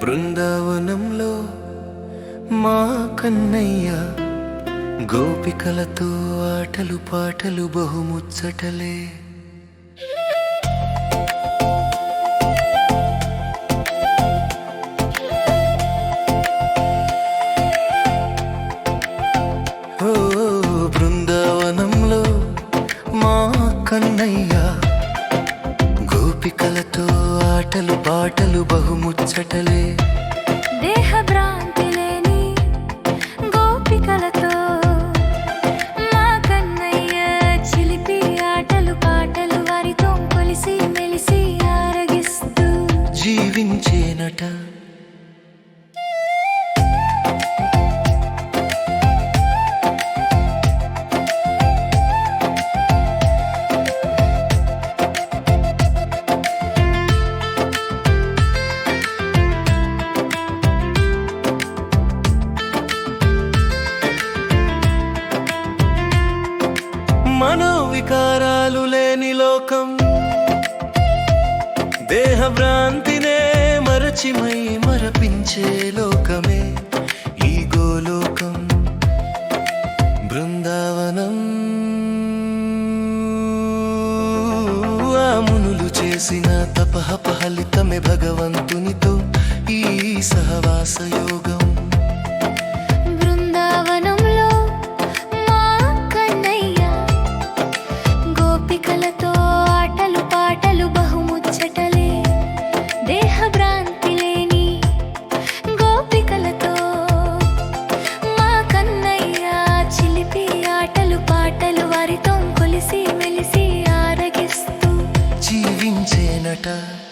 బృందావనంలో మా కన్నయ్య గోపికలతో ఆటలు పాటలు బహుముచ్చటలే. ఓ బృందావనంలో మా కన్నయ్య గోపికలతో ఆటలు పాటలు బహుముచ్చటలే. దేహ భ్రాంతి లేని గోపికలతో మా కన్నయ్య చిలిపి ఆటలు పాటలు వారితో కొలిసి మెలిసి ఆరగిస్తూ జీవించేనట. మనోవికారాలు లేని లోకం. దేహ భ్రాంతినే మరచిమై మరపించే లోకమే ఈ గోలోకం. బృందావనం మునులు చేసిన తపహ ఫలితమే భగవంతునితో ఈ సహవాస యోగం జీవించేనట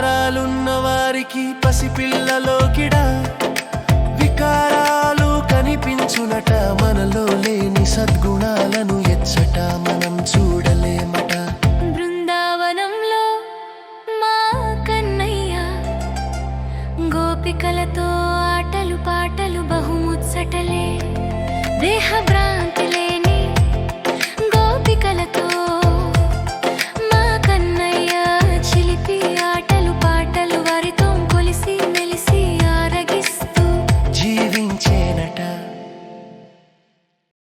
వికారాలున్న వారికి పసిపిల్లలోకిడ. వికారాలు కనిపించునట మనలో లేని సద్గుణాలను ఎచ్చట మనం చూడలేమట. బృందావనంలో మా కన్నయ్య గోపికలతో ఆటలు పాటలు బహుముచ్చటలే. దేహ